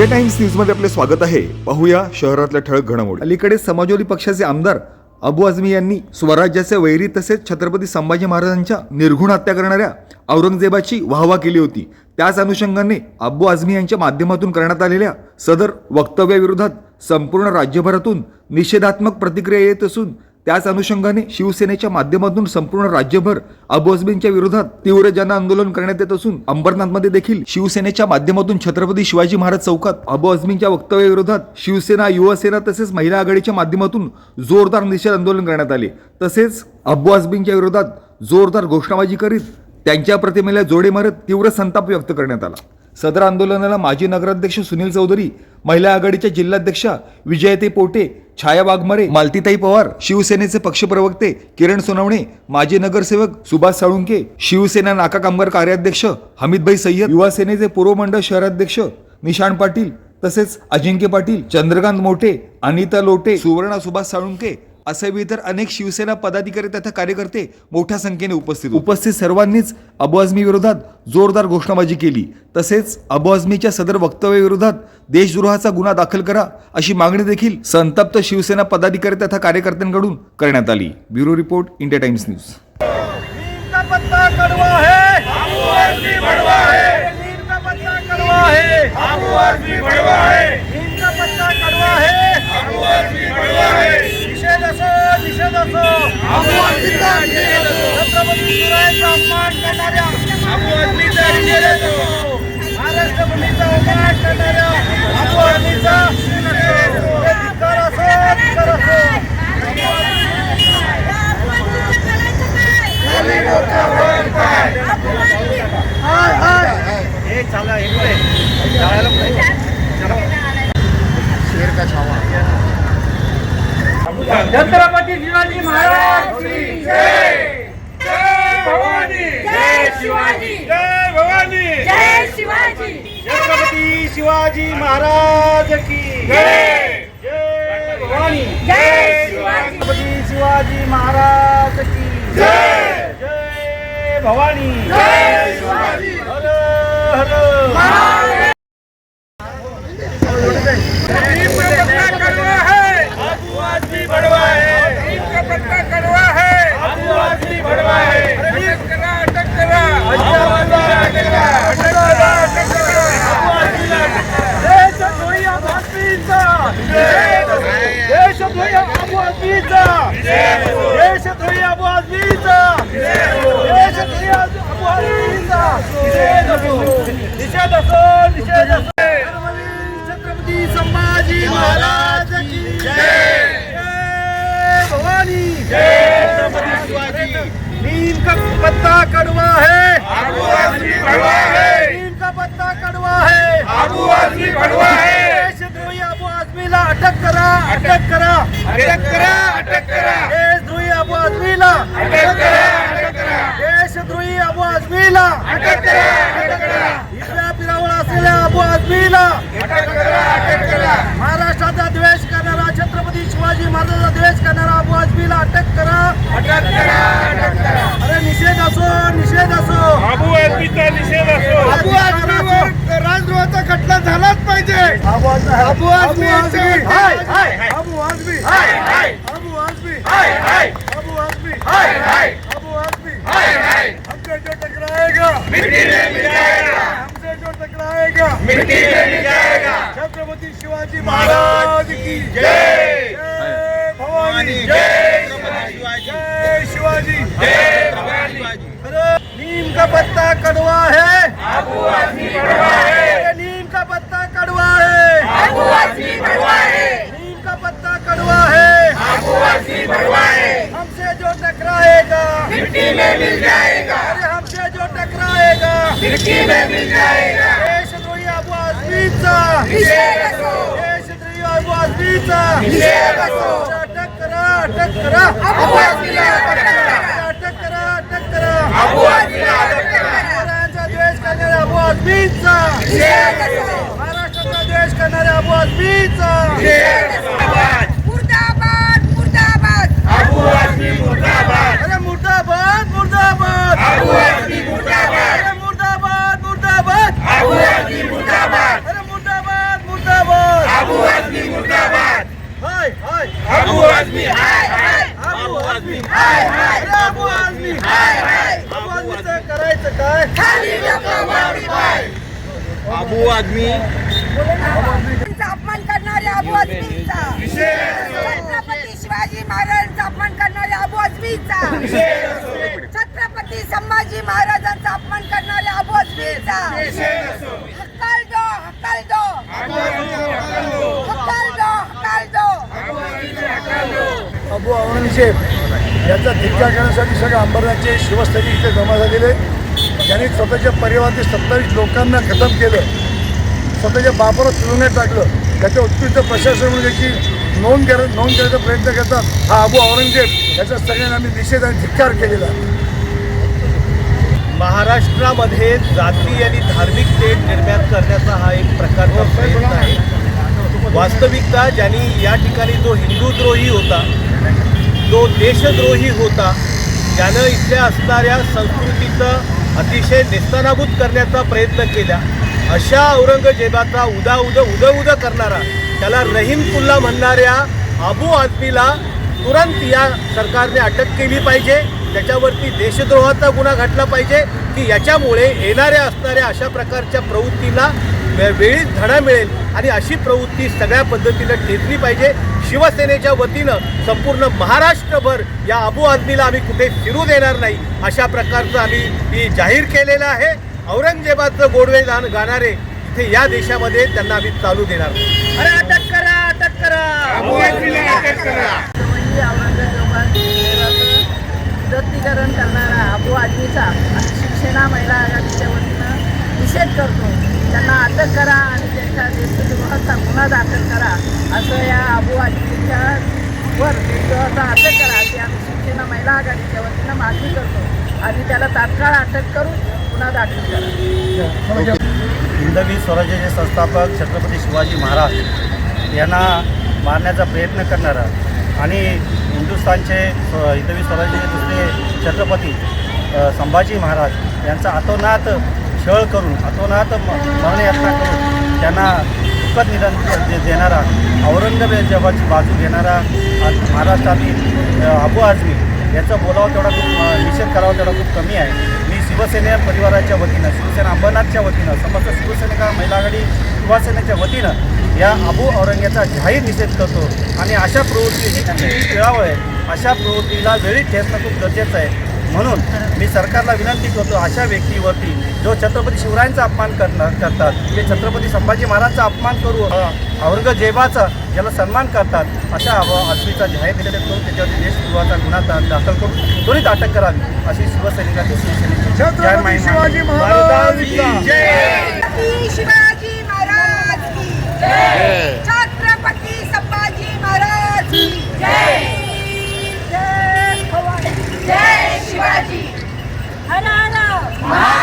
India times न्यूजमध्ये आपले स्वागत आहे. पाहूया शहरातल्या ठळक घडामोडी. अलीकडे समाजवादी पक्षाचे आमदार अबू आझमी यांनी स्वराज्याचे वैरी तसेच छत्रपती संभाजी महाराजांच्या निर्घुण हत्या करणाऱ्या औरंगजेबाची वाहवा केली होती. त्याच अनुषंगाने अब्बू आझमी यांच्या माध्यमातून करण्यात आलेल्या सदर वक्तव्याविरोधात संपूर्ण राज्यभरातून निषेधात्मक प्रतिक्रिया येत असून त्याच अनुषंगाने शिवसेनेच्या माध्यमातून संपूर्ण राज्यभर अबोजबींच्या विरोधात तीव्र जन आंदोलन करण्यात येत असून अंबरनाथमध्ये देखील शिवसेनेच्या माध्यमातून छत्रपती शिवाजी महाराज चौकात अबू आझमींच्या वक्तव्याविरोधात शिवसेना युवासेना तसेच महिला आघाडीच्या माध्यमातून जोरदार निषेध आंदोलन करण्यात आले. तसेच अब्बू आझमींच्या विरोधात जोरदार घोषणाबाजी करीत त्यांच्या प्रतिमेला जोडे मारत तीव्र संताप व्यक्त करण्यात आला. सदर आंदोलनाला माजी नगराध्यक्ष सुनील चौधरी महिला आघाडीच्या जिल्हाध्यक्षा विजयते पोटे छाया वाघमारे मालतीताई पवार शिवसेनेचे पक्षप्रवक्ते किरण सोनवणे माजी नगरसेवक सुभाष साळुंके शिवसेना नाका कामगार कार्याध्यक्ष हमीदभाई सय्यद युवा सेनेचे पूर्व मंडळ शहराध्यक्ष निशाण पाटील तसेच अजिंक्य पाटील चंद्रकांत मोठे अनिता लोटे सुवर्णा सुभाष साळुंके असे इतर अनेक शिवसेना पदाधिकारी तथा कार्यकर्ते मोठ्या संख्येने उपस्थित होते. उपस्थित सर्वांनीच अबू आझमी विरोधात जोरदार घोषणाबाजी केली. तसेच अबू आझमीच्या सदर वक्तव्याविरोधात देशद्रोहाचा गुन्हा दाखल करा अशी मागणी देखील संतप्त शिवसेना पदाधिकारी तथा कार्यकर्त्यांकडून करण्यात आली. Bureau report India Times News. है आबू आदमी बड़वा है नीम का पत्ता कड़वा है आबू आदमी बड़वा है नीम का पत्ता कड़वा है आबू आदमी बड़वा है निषेध असो निषेध असो आबू आदमीचा निषेध असो छत्रपती शिवरायांचा अपमान करणाऱ्या आबू आदमीचा निषेध असो महाराष्ट्र भूमीचा करणाऱ्या हे धिक्कार असो धिक्कार असो हाय हाय हे चाला हे पुढे. जायला पुढे. छत्रपती शिवाजी महाराज की जय जय भवानी जय शिवाजी जय शिवाजी! छत्रपती शिवाजी महाराज की जय! जय भवानी! जय शिवाजी. छत्रपती शिवाजी महाराज की जय! जय भवानी! जय शिवाजी. हर हर! देशद्रोही आबू आदमीचा देशद्रोही आबू आदमीचा देशद्रोही आबू आदमीचा निषेध असो निषेध असो निषेध असो छत्रपती संभाजी महाराज की जय भवानी नीम का पत्ता कड़वा है आबू कड़वा है नीम का पत्ता कड़वा है आबू कड़वा अटक करा. अटक करा अटक करा. देशद्रोही आबू आदमीला अटक करा अटक करा. देशद्रोही आबू आदमीला अटक करा अटक करा. हिरव्या पिरावळ असलेल्या आबू आदमीला अटक करा अटक करा महाराष्ट्राचा द्वेष करणारा छत्रपती शिवाजी महाराजांचा द्वेष करणारा आबू आदमीला अटक करा. अटक करा अटक करा. अरे निषेध असो निषेध असो. आबू आदमीचा निषेध असो. आदमीवर राजद्रोहाचा खटला झालाच पाहिजे. हाय हाय आबू आदमी हाय हाय. आबू आदमी हाय हाय. आबू आदमी हाय हाय. आबू आदमी हाय हाय. हमसे जो टकराएगा मिट्टी में मिल जाएगा हमसे जो टकराएगा मिट्टी में मिल जाएगा छत्रपति शिवाजी महाराज की जय। जय भवानी। जय जय शिवाजी। जय भवानी अरे नीम का पत्ता कड़वा है। आबू आदमी बड़वा है। अरे नीम का पत्ता कड़वा है। आबू आदमी बड़वा है। नीम का पत्ता कड़वा है। आबू आदमी बड़वा है। हमसे जो टकराएगा। मिट्टी में मिल जाएगा। अरे हमसे जो टकराएगा। मिट्टी में मिल जाएगा। देशद्रोही अबू आझमीचा निषेध असो. देशद्रोही अबू आझमीचा अबू आदमी अपमान करणारे अबू छत्रपती शिवाजी महाराजांचा अपमान करणारे अबू आजमीचा. छत्रपती संभाजी महाराजांचा अपमान करणारे अबू आजमीचा. हक्काल दो हक्काल दो. हक्काल दो दो. अबू आवरण याचा धिक्कार करण्यासाठी सगळे अंबरनाथचे शिवसैनिक इथे जमा झालेले त्यांनी स्वतःच्या परिवारातील सत्तावीस लोकांना खतम केलं स्वतःच्या बापाला तुरुंगात टाकलं त्याच्या उत्कृष्ट प्रशासन म्हणून त्याची नोंद कर नोंद करण्याचा प्रयत्न करतात हा अबू औरंगजेब. याचा सगळ्यांना आम्ही निषेध आणि धिक्कार केलेला महाराष्ट्रामध्ये जाती आणि धार्मिक तेढ निर्माण करण्याचा हा एक प्रकारचा प्रयत्न आहे. वास्तविकता ज्यांनी या ठिकाणी जो हिंदूद्रोही होता जो देशद्रोही होता त्यानं इथल्या असणाऱ्या संस्कृतीचं अतिशय नेस्तनाबूत करण्याचा प्रयत्न केला अशा औरंगजेबाचा उदा उद उद उद करणारा त्याला रहीम कुल्ला म्हणणाऱ्या अबू आदमीला तुरंत या सरकारने अटक केली पाहिजे त्याच्यावरती देशद्रोहाचा गुन्हा घातला पाहिजे की याच्यामुळे येणाऱ्या असणाऱ्या अशा प्रकारच्या प्रवृत्तीला वेळीच धडा मिळेल. आणि अशी प्रवृत्ती सगळ्या पद्धतीनं ठेचली पाहिजे. शिवसेनेच्या वतीनं संपूर्ण महाराष्ट्रभर या अबू आझमीला आम्ही कुठे फिरू देणार नाही अशा प्रकारचं आम्ही ही जाहीर केलेलं आहे. औरंगजेबाचं गोडवे गाण गाणारे इथे या देशामध्ये त्यांना आम्ही चालू देणार नाही. अरे अटक करा अटक करा. अटक म्हणजे करणारा अबू आझमीचा शिवसेना महिला आघाडीच्या वतीनं निषेध करतो. त्यांना अटक करा आणि त्यांच्या देशद्रोहाचा गुन्हा दाखल करा. असं या अबू आझमीच्या वर देशद्रोहाचा अटक करा. अशी आम्ही शिवसेना महिला आघाडीच्या वतीनं मागणी करतो आणि त्याला तात्काळ अटक करून गुन्हा दाखल करा. हिंदवी स्वराज्याचे संस्थापक छत्रपती शिवाजी महाराज यांना मारण्याचा प्रयत्न करणारा आणि हिंदुस्थानचे हिंदवी स्वराज्याचे दुसरे छत्रपती संभाजी महाराज यांचा अतोनात छळ करून अतोनात मरणयात्रा करून त्यांना दुःखद निधन देणारा औरंगजेबाची बाजू घेणारा महाराष्ट्रातील अबू आझमी याचं बोलावं तेवढा खूप निषेध करावा तेवढा खूप कमी आहे. मी शिवसेने परिवाराच्या वतीनं शिवसेना अंबरनाथच्या वतीनं समस्त शिवसेनेका महिला आघाडी युवासेनेच्या वतीनं या अबू औरंग्याचा जाहीर निषेध करतो. आणि अशा प्रवृत्ती ही किती आहे. अशा प्रवृत्तीला वेळी ठेचणं खूप गरजेचं आहे. म्हणून मी सरकारला विनंती करतो अशा व्यक्तीवरती जो छत्रपती शिवरायांचा अपमान करणार करतात जे छत्रपती संभाजी महाराजांचा अपमान करू औरंगजेबाचा ज्याला सन्मान करतात अशा आदमीचा जाहीर दिलेला करून त्याच्यावरती देशद्रोहाचा गुन्हा दाखल करून त्वरित अटक करावी अशी शिवसैनिकाची शिवसेनेची Yay! शिवाजी हर हर